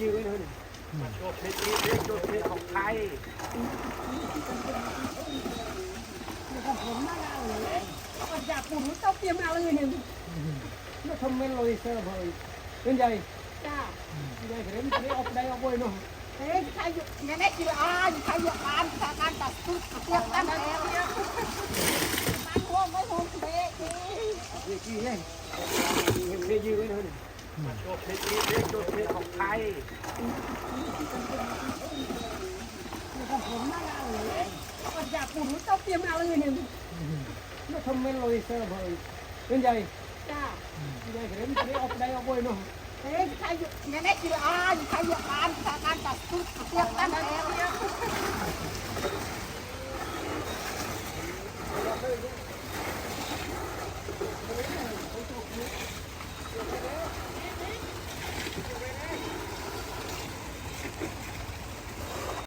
ยืนไว้เลยชดเพชรชดเพชรของข้า ปุ่นเต้าเตรียมาเลยเนี่ยแล้วทำเมนลอยเซอร์เฮ้ยเป็นใหญ่จ้าใหญ่เห็นไม่ออกได้ออกไว้เนาะเฮ้ยใครอยู่เนี่ยนี่กี่อ่าใครอยู่อ่านจาการตัดตุ๊กเตรียมกันแล้วเนี่ยมันห่วงไม่ห่วงเบ๊ะนี่กี่เลยเงินเพยื้อไว้เลยโจทย์เพชรนี่โจทย์เพชรของไทยของผมมาแล้วเลยก็อยากปุ่นเต้าเตรียมมาเลยเนี่ยแล้วทำเมนลอยเซอร์เฮ้ย เป็นใหญ่จ้าใหญ่เห็นไม่ออกได้ออกไว้เนาะเฮ้ยใครอยู่เนี่ยนี่กี่อ่านใครอยู่อ่านจากการตัดตุ๊กเตรียมกันแล้วเนี่ย